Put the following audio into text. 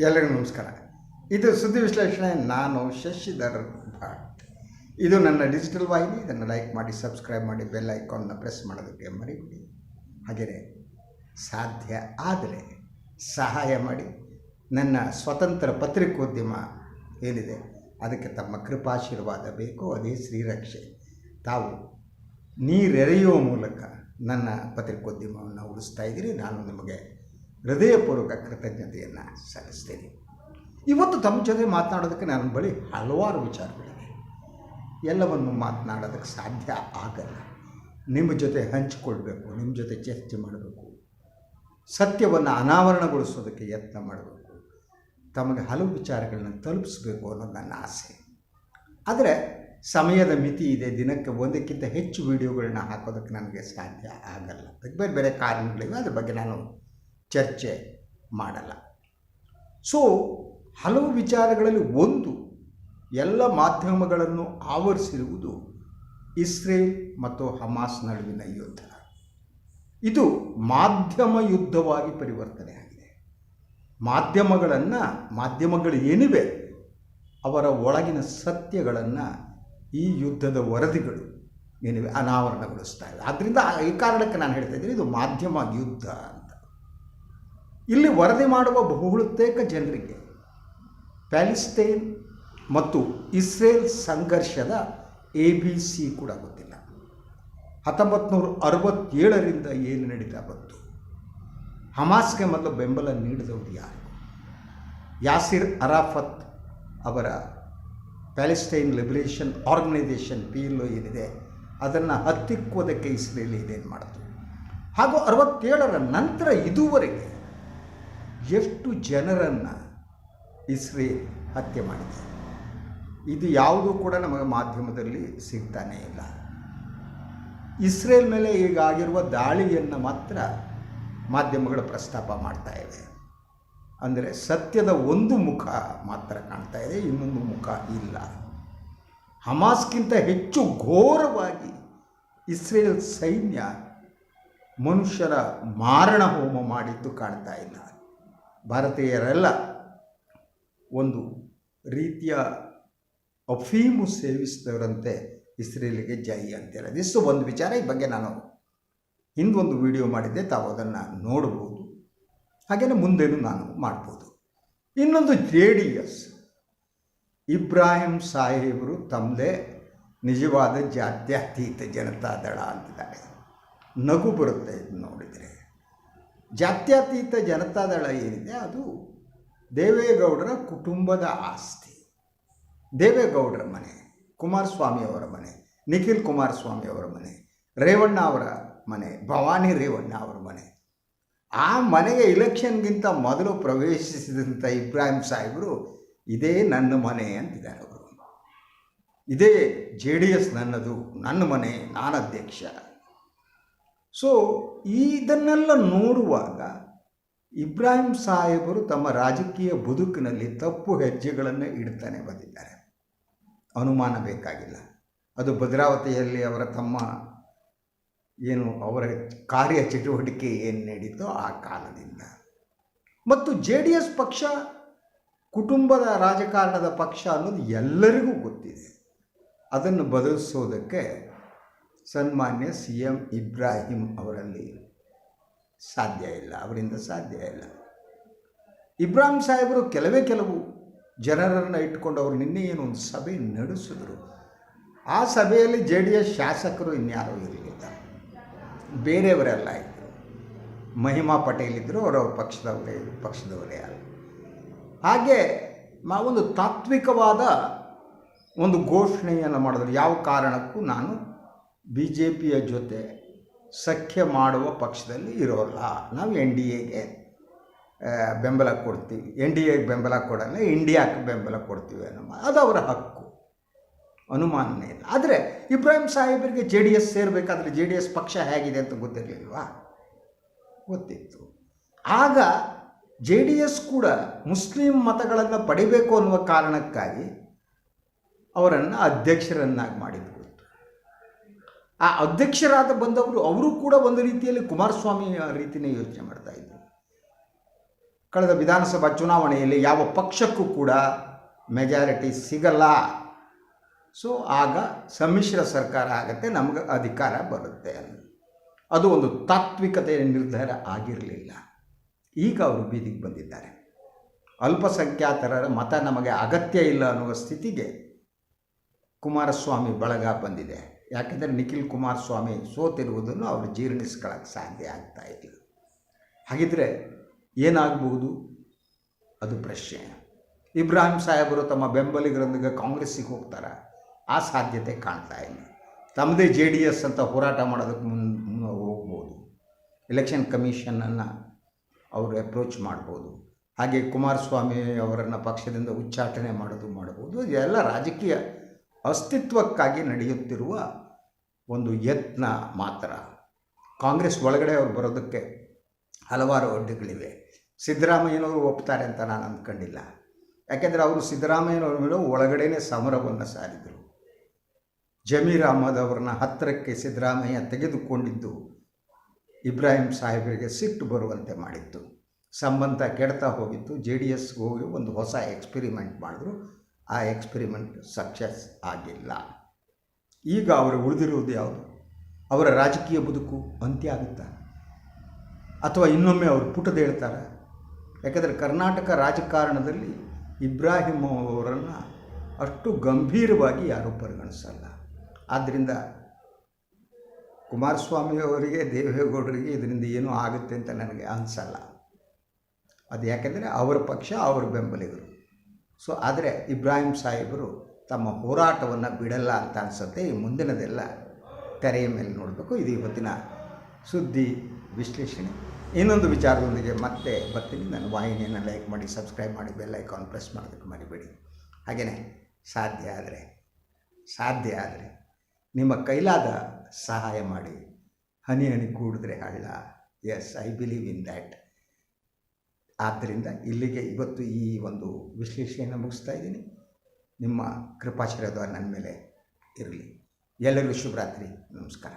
ಎಲ್ಲರಿಗೂ ನಮಸ್ಕಾರ. ಇದು ಸುದ್ದಿ ವಿಶ್ಲೇಷಣೆ, ನಾನು ಶಶಿಧರ್ ಭಟ್. ಇದು ನನ್ನ ಡಿಜಿಟಲ್ ವಾಹಿನಿ, ಇದನ್ನು ಲೈಕ್ ಮಾಡಿ, ಸಬ್ಸ್ಕ್ರೈಬ್ ಮಾಡಿ, ಬೆಲ್ ಐಕಾನ್ನ ಪ್ರೆಸ್ ಮಾಡೋದಕ್ಕೆ ಮರಿಬಿಡಿ. ಹಾಗೆಯೇ ಸಾಧ್ಯ ಆದರೆ ಸಹಾಯ ಮಾಡಿ. ನನ್ನ ಸ್ವತಂತ್ರ ಪತ್ರಿಕೋದ್ಯಮ ಏನಿದೆ, ಅದಕ್ಕೆ ತಮ್ಮ ಕೃಪಾಶೀರ್ವಾದ ಬೇಕು, ಅದೇ ಶ್ರೀರಕ್ಷೆ. ತಾವು ನೀರೆರೆಯುವ ಮೂಲಕ ನನ್ನ ಪತ್ರಿಕೋದ್ಯಮವನ್ನು ಉಳಿಸ್ತಾ ಇದ್ದೀರಿ. ನಾನು ನಿಮಗೆ ಹೃದಯಪೂರ್ವಕ ಕೃತಜ್ಞತೆಯನ್ನು ಸಲ್ಲಿಸ್ತೇನೆ. ಇವತ್ತು ತಮ್ಮ ಜೊತೆ ಮಾತನಾಡೋದಕ್ಕೆ ನನ್ನ ಬಳಿ ಹಲವಾರು ವಿಚಾರಗಳಿವೆ. ಎಲ್ಲವನ್ನು ಮಾತನಾಡೋದಕ್ಕೆ ಸಾಧ್ಯ ಆಗಲ್ಲ. ನಿಮ್ಮ ಜೊತೆ ಹಂಚಿಕೊಳ್ಬೇಕು, ನಿಮ್ಮ ಜೊತೆ ಚರ್ಚೆ ಮಾಡಬೇಕು. ಸತ್ಯವನ್ನು ಅನಾವರಣಗೊಳಿಸೋದಕ್ಕೆ ಯತ್ನ ಮಾಡಬೇಕು. ತಮಗೆ ಹಲವು ವಿಚಾರಗಳನ್ನ ತಲುಪಿಸಬೇಕು ಅನ್ನೋದು ನನ್ನ ಆಸೆ. ಆದರೆ ಸಮಯದ ಮಿತಿ ಇದೆ, ದಿನಕ್ಕೆ ಒಂದಕ್ಕಿಂತ ಹೆಚ್ಚು ವಿಡಿಯೋಗಳನ್ನ ಹಾಕೋದಕ್ಕೆ ನನಗೆ ಸಾಧ್ಯ ಆಗಲ್ಲ. ಬೇರೆ ಬೇರೆ ಕಾರಣಗಳಿವೆ, ಅದ್ರ ಬಗ್ಗೆ ನಾನು ಚರ್ಚೆ ಮಾಡಲ್ಲ. ಸೊ ಹಲವು ವಿಚಾರಗಳಲ್ಲಿ ಒಂದು ಎಲ್ಲ ಮಾಧ್ಯಮಗಳನ್ನು ಆವರಿಸಿರುವುದು ಇಸ್ರೇಲ್ ಮತ್ತು ಹಮಾಸ್ ನಡುವಿನ ಯುದ್ಧ. ಇದು ಮಾಧ್ಯಮ ಯುದ್ಧವಾಗಿ ಪರಿವರ್ತನೆ ಆಗಿದೆ. ಮಾಧ್ಯಮಗಳನ್ನು, ಮಾಧ್ಯಮಗಳು ಏನಿವೆ, ಅವರ ಒಳಗಿನ ಸತ್ಯಗಳನ್ನು ಈ ಯುದ್ಧದ ವರದಿಗಳು ಏನಿವೆ, ಅನಾವರಣಗೊಳಿಸ್ತಾ ಇವೆ. ಆದ್ದರಿಂದ ಈ ಕಾರಣಕ್ಕೆ ನಾನು ಹೇಳ್ತಾ ಇದ್ದೀನಿ, ಇದು ಮಾಧ್ಯಮ ಯುದ್ಧ ಅಂತ. ಇಲ್ಲಿ ವರದಿ ಮಾಡುವ ಬಹುತೇಕ ಜನರಿಗೆ ಪ್ಯಾಲಿಸ್ತೇನ್ ಮತ್ತು ಇಸ್ರೇಲ್ ಸಂಘರ್ಷದ ಎ ಬಿ ಸಿ ಕೂಡ ಗೊತ್ತಿಲ್ಲ. ಹತ್ತೊಂಬತ್ತು ನೂರ ಅರವತ್ತೇಳರಿಂದ ಏನು ನಡೀತಾ ಬಂತು? ಹಮಾಸ್ಗೆ ಮೊದಲು ಬೆಂಬಲ ನೀಡಿದವರು ಯಾರು? ಯಾಸಿರ್ ಅರಾಫತ್ ಅವರ Palestine liberation organisation P L O ಏನಿದೆ, ಅದನ್ನು ಹತ್ತಿಕ್ಕುವುದಕ್ಕೆ ಇಸ್ರೇಲ್ ಇದೇನು ಮಾಡಿತು? ಹಾಗೂ ಅರವತ್ತೇಳರ ನಂತರ ಇದುವರೆಗೆ ಎಷ್ಟು ಜನರನ್ನು ಇಸ್ರೇಲ್ ಹತ್ಯೆ ಮಾಡಿದೆ. ಇದು ಯಾವುದೂ ಕೂಡ ನಮಗೆ ಮಾಧ್ಯಮದಲ್ಲಿ ಸಿಗ್ತಾನೇ ಇಲ್ಲ. ಇಸ್ರೇಲ್ ಮೇಲೆ ಈಗ ಆಗಿರುವ ದಾಳಿಯನ್ನು ಮಾತ್ರ ಮಾಧ್ಯಮಗಳು ಪ್ರಸ್ತಾಪ ಮಾಡ್ತಾ ಇವೆ. ಅಂದರೆ ಸತ್ಯದ ಒಂದು ಮುಖ ಮಾತ್ರ ಕಾಣ್ತಾ ಇದೆ, ಇನ್ನೊಂದು ಮುಖ ಇಲ್ಲ. ಹಮಾಸ್ಗಿಂತ ಹೆಚ್ಚು ಘೋರವಾಗಿ ಇಸ್ರೇಲ್ ಸೈನ್ಯ ಮನುಷ್ಯರ ಮಾರಣ ಹೋಮ ಮಾಡಿದ್ದು ಕಾಣ್ತಾ ಇಲ್ಲ. ಭಾರತೀಯರೆಲ್ಲ ಒಂದು ರೀತಿಯ ಅಫೀಮು ಸೇವಿಸಿದವರಂತೆ ಇಸ್ರೇಲಿಗೆ ಜೈ ಅಂತೇಳಿ ಇಷ್ಟು ಒಂದು ವಿಚಾರ, ಈ ಬಗ್ಗೆ ನಾನು ಹಿಂದೊಂದು ವಿಡಿಯೋ ಮಾಡಿದ್ದೆ, ತಾವು ಅದನ್ನು ನೋಡ್ಬೋದು. ಹಾಗೆಯೇ ಮುಂದೇನು ನಾನು ಮಾಡ್ಬೋದು. ಇನ್ನೊಂದು ಜೆ ಡಿ ಎಸ್. ಇಬ್ರಾಹಿಂ ಸಾಹೇಬರು ತಮ್ಮದೇ ನಿಜವಾದ ಜಾತ್ಯತೀತ ಜನತಾದಳ ಅಂತಿದ್ದಾರೆ. ನಗು ಬರುತ್ತೆ ಇದು ನೋಡಿದರೆ. ಜಾತ್ಯತೀತ ಜನತಾದಳ ಏನಿದೆ ಅದು ದೇವೇಗೌಡರ ಕುಟುಂಬದ ಆಸ್ತಿ. ದೇವೇಗೌಡರ ಮನೆ, ಕುಮಾರಸ್ವಾಮಿಯವರ ಮನೆ, ನಿಖಿಲ್ ಕುಮಾರಸ್ವಾಮಿಯವರ ಮನೆ, ರೇವಣ್ಣ ಅವರ ಮನೆ, ಭವಾನಿ ರೇವಣ್ಣ ಅವರ ಮನೆ. ಆ ಮನೆಗೆ ಇಲೆಕ್ಷನ್ಗಿಂತ ಮೊದಲು ಪ್ರವೇಶಿಸಿದಂಥ ಇಬ್ರಾಹಿಂ ಸಾಹೇಬರು ಇದೇ ನನ್ನ ಮನೆ ಅಂತಿದ್ದಾರೆ ಅವರು. ಇದೇ ಜೆ ಡಿ ಎಸ್ ನನ್ನದು, ನನ್ನ ಮನೆ, ನಾನು ಅಧ್ಯಕ್ಷ. ಸೊ ಇದನ್ನೆಲ್ಲ ನೋಡುವಾಗ ಇಬ್ರಾಹಿಂ ಸಾಹೇಬರು ತಮ್ಮ ರಾಜಕೀಯ ಬದುಕಿನಲ್ಲಿ ತಪ್ಪು ಹೆಜ್ಜೆಗಳನ್ನು ಇಡ್ತಾನೆ ಬಂದಿದ್ದಾರೆ. ಅನುಮಾನ ಬೇಕಾಗಿಲ್ಲ. ಅದು ಭದ್ರಾವತಿಯಲ್ಲಿ ಅವರ ತಮ್ಮ ಏನು ಅವರ ಕಾರ್ಯ ಚಟುವಟಿಕೆ ಏನು ನಡೀತೋ ಆ ಕಾಲದಿಂದ. ಮತ್ತು ಜೆ ಡಿ ಎಸ್ ಪಕ್ಷ, ಕುಟುಂಬದ ರಾಜಕಾರಣದ ಪಕ್ಷ ಅನ್ನೋದು ಎಲ್ಲರಿಗೂ ಗೊತ್ತಿದೆ. ಅದನ್ನು ಬದಲಿಸೋದಕ್ಕೆ ಸನ್ಮಾನ್ಯ ಸಿ ಎಂ ಇಬ್ರಾಹಿಂ ಅವರಲ್ಲಿ ಸಾಧ್ಯ ಇಲ್ಲ, ಅವರಿಂದ ಸಾಧ್ಯ ಇಲ್ಲ. ಇಬ್ರಾಹಿಂ ಸಾಹೇಬರು ಕೆಲವೇ ಕೆಲವು ಜನರನ್ನು ಇಟ್ಕೊಂಡು ಅವರು ನಿನ್ನೆ ಏನು ಒಂದು ಸಭೆ ನಡೆಸಿದ್ರು. ಆ ಸಭೆಯಲ್ಲಿ ಜೆ ಡಿ ಎಸ್ ಶಾಸಕರು ಇನ್ಯಾರೂ ಇರಲಿಲ್ಲ. ಬೇರೆಯವರೆಲ್ಲ ಇದ್ದರು ಮಹಿಮಾ ಪಟೇಲ್ ಇದ್ದರು ಅವರವ್ರ ಪಕ್ಷದವರೇ ಪಕ್ಷದವರೇ ಅಲ್ಲ. ಹಾಗೆ ಒಂದು ತಾತ್ವಿಕವಾದ ಒಂದು ಘೋಷಣೆಯನ್ನು ಮಾಡಿದ್ರು. ಯಾವ ಕಾರಣಕ್ಕೂ ನಾನು ಬಿ ಜೆ ಪಿಯ ಜೊತೆ ಸಖ್ಯ ಮಾಡುವ ಪಕ್ಷದಲ್ಲಿ ಇರೋಲ್ಲ. ನಾವು ಎನ್ ಡಿ ಎಗೆ ಬೆಂಬಲ ಕೊಡ್ತೀವಿ. ಎನ್ ಡಿ ಎಗೆ ಬೆಂಬಲ ಕೊಡಲ್ಲ, ಇಂಡಿಯಾಕ್ಕೆ ಬೆಂಬಲ ಕೊಡ್ತೀವಿ ಅನ್ನೋ ಅದು ಅವರ ಹಕ್ಕು. ಅನುಮಾನನೇ ಇಲ್ಲ. ಆದರೆ ಇಬ್ರಾಹಿಂ ಸಾಹೇಬರಿಗೆ ಜೆ ಡಿ ಎಸ್ ಸೇರಬೇಕಾದ್ರೆ ಜೆ ಡಿ ಎಸ್ ಪಕ್ಷ ಹೇಗಿದೆ ಅಂತ ಗೊತ್ತಿರಲಿಲ್ವಾ? ಗೊತ್ತಿತ್ತು. ಆಗ ಜೆ ಡಿ ಎಸ್ ಕೂಡ ಮುಸ್ಲಿಂ ಮತಗಳನ್ನು ಪಡಿಬೇಕು ಅನ್ನುವ ಕಾರಣಕ್ಕಾಗಿ ಅವರನ್ನು ಅಧ್ಯಕ್ಷರನ್ನಾಗಿ ಮಾಡಿದ್ರು. ಆ ಅಧ್ಯಕ್ಷರಾದ ಬಂದವರು ಅವರು ಕೂಡ ಒಂದು ರೀತಿಯಲ್ಲಿ ಕುಮಾರಸ್ವಾಮಿ ರೀತಿಯೇ ಯೋಚನೆ ಮಾಡ್ತಾ ಇದ್ದರು ಕಳೆದ ವಿಧಾನಸಭಾ ಚುನಾವಣೆಯಲ್ಲಿ ಯಾವ ಪಕ್ಷಕ್ಕೂ ಕೂಡ ಮೆಜಾರಿಟಿ ಸಿಗಲ್ಲ. ಸೊ ಆಗ ಸಮ್ಮಿಶ್ರ ಸರ್ಕಾರ ಆಗುತ್ತೆ, ನಮಗೆ ಅಧಿಕಾರ ಬರುತ್ತೆ. ಅದು ಒಂದು ತಾತ್ವಿಕತೆಯ ನಿರ್ಧಾರ ಆಗಿರಲಿಲ್ಲ. ಈಗ ಅವರು ಬೀದಿಗೆ ಬಂದಿದ್ದಾರೆ. ಅಲ್ಪಸಂಖ್ಯಾತರ ಮತ ನಮಗೆ ಅಗತ್ಯ ಇಲ್ಲ ಅನ್ನುವ ಸ್ಥಿತಿಗೆ ಕುಮಾರಸ್ವಾಮಿ ಬಳಗ ಬಂದಿದೆ. ಯಾಕೆಂದರೆ ನಿಖಿಲ್ ಕುಮಾರಸ್ವಾಮಿ ಸೋತಿರುವುದನ್ನು ಅವರು ಜೀರ್ಣಿಸ್ಕೊಳ್ಳೋಕ್ಕೆ ಸಾಧ್ಯ ಆಗ್ತಾ ಇಲ್ಲ. ಹಾಗಿದ್ರೆ ಏನಾಗಬಹುದು? ಅದು ಪ್ರಶ್ನೆ. ಇಬ್ರಾಹಿಂ ಸಾಹೇಬರು ತಮ್ಮ ಬೆಂಬಲಿಗರೊಂದಿಗೆ ಕಾಂಗ್ರೆಸ್ಸಿಗೆ ಹೋಗ್ತಾರೆ? ಆ ಸಾಧ್ಯತೆ ಕಾಣ್ತಾ ಇಲ್ಲ. ತಮ್ಮದೇ ಜೆ ಡಿ ಎಸ್ ಅಂತ ಹೋರಾಟ ಮಾಡೋದಕ್ಕೆ ಮುನ್, ಮುನ್ನ ಹೋಗ್ಬೋದು. ಎಲೆಕ್ಷನ್ ಕಮಿಷನನ್ನು ಅವರು ಅಪ್ರೋಚ್ ಮಾಡ್ಬೋದು. ಹಾಗೆ ಕುಮಾರಸ್ವಾಮಿ ಅವರನ್ನು ಪಕ್ಷದಿಂದ ಉಚ್ಚಾಟನೆ ಮಾಡೋದು ಮಾಡ್ಬೋದು. ಇದೆಲ್ಲ ರಾಜಕೀಯ ಅಸ್ತಿತ್ವಕ್ಕಾಗಿ ನಡೆಯುತ್ತಿರುವ ಒಂದು ಯತ್ನ ಮಾತ್ರ. ಕಾಂಗ್ರೆಸ್ ಒಳಗಡೆ ಅವ್ರು ಬರೋದಕ್ಕೆ ಹಲವಾರು ಅಡ್ಡಿಗಳಿವೆ ಸಿದ್ದರಾಮಯ್ಯನವರು ಒಪ್ತಾರೆ ಅಂತ ನಾನು ಅಂದ್ಕೊಂಡಿಲ್ಲ. ಯಾಕೆಂದರೆ ಅವರು ಸಿದ್ದರಾಮಯ್ಯನವ್ರ ಮೇಲೆ ಒಳಗಡೆನೇ ಸಮರವನ್ನು ಸಾರಿದರು. ಜಮೀರ್ ಅಹಮದ್ ಅವರನ್ನ ಹತ್ತಿರಕ್ಕೆ ಸಿದ್ದರಾಮಯ್ಯ ತೆಗೆದುಕೊಂಡಿದ್ದು ಇಬ್ರಾಹಿಂ ಸಾಹೇಬರಿಗೆ ಸಿಟ್ಟು ಬರುವಂತೆ ಮಾಡಿತ್ತು. ಸಂಬಂಧ ಕೆಡ್ತಾ ಹೋಗಿತ್ತು. ಜೆ ಡಿ ಎಸ್ಗೆ ಹೋಗಿ ಒಂದು ಹೊಸ ಎಕ್ಸ್ಪೆರಿಮೆಂಟ್ ಮಾಡಿದ್ರು. ಆ ಎಕ್ಸ್ಪೆರಿಮೆಂಟ್ ಸಕ್ಸಸ್ ಆಗಿಲ್ಲ. ಈಗ ಅವರು ಉಳಿದಿರುವುದು ಯಾವುದು? ಅವರ ರಾಜಕೀಯ ಬದುಕು ಅಂತ್ಯ ಆಗುತ್ತಾ? ಅಥವಾ ಇನ್ನೊಮ್ಮೆ ಅವರು ಪುಟದ ಹೇಳ್ತಾರೆ? ಯಾಕಂದರೆ ಕರ್ನಾಟಕ ರಾಜಕಾರಣದಲ್ಲಿ ಇಬ್ರಾಹಿಂ ಅವರನ್ನು ಅಷ್ಟು ಗಂಭೀರವಾಗಿ ಯಾರೂ ಪರಿಗಣಿಸಲ್ಲ. ಆದ್ದರಿಂದ ಕುಮಾರಸ್ವಾಮಿ ಅವರಿಗೆ, ದೇವೇಗೌಡರಿಗೆ ಇದರಿಂದ ಏನೂ ಆಗುತ್ತೆ ಅಂತ ನನಗೆ ಅನಿಸಲ್ಲ. ಅದು ಯಾಕೆಂದರೆ ಅವರ ಪಕ್ಷ, ಅವರ ಬೆಂಬಲಿಗರು. ಸೊ ಆದರೆ ಇಬ್ರಾಹಿಂ ಸಾಹೇಬರು ತಮ್ಮ ಹೋರಾಟವನ್ನು ಬಿಡಲ್ಲ ಅಂತ ಅನಿಸುತ್ತೆ. ಈ ಮುಂದಿನದೆಲ್ಲ ತೆರೆಯ ಮೇಲೆ ನೋಡಬೇಕು. ಇದು ಇವತ್ತಿನ ಸುದ್ದಿ ವಿಶ್ಲೇಷಣೆ. ಇನ್ನೊಂದು ವಿಚಾರದೊಂದಿಗೆ ಮತ್ತೆ ಬರ್ತೀನಿ. ನನ್ನ ವಾಹಿನಿಯನ್ನು ಲೈಕ್ ಮಾಡಿ, ಸಬ್ಸ್ಕ್ರೈಬ್ ಮಾಡಿ, ಬೆಲ್ ಐಕಾನ್ ಪ್ರೆಸ್ ಮಾಡೋದಕ್ಕೆ ಮರಿಬೇಡಿ. ಹಾಗೆಯೇ ಸಾಧ್ಯ ಆದರೆ ಸಾಧ್ಯ ಆದರೆ ನಿಮ್ಮ ಕೈಲಾದ ಸಹಾಯ ಮಾಡಿ. ಹನಿ ಹನಿ ಕೂಡಿದ್ರೆ ಹಳ್ಳ. Yes I believe in that ಆದ್ದರಿಂದ ಇಲ್ಲಿಗೆ ಇವತ್ತು ಈ ಒಂದು ವಿಶ್ಲೇಷಣೆಯನ್ನು ಮುಗಿಸ್ತಾ ಇದ್ದೀನಿ. ನಿಮ್ಮ ಕೃಪಾಶೀರ್ವಾದ ನನ್ನ ಮೇಲೆ ಇರಲಿ. ಎಲ್ಲರಿಗೂ ಶುಭರಾತ್ರಿ. ನಮಸ್ಕಾರ.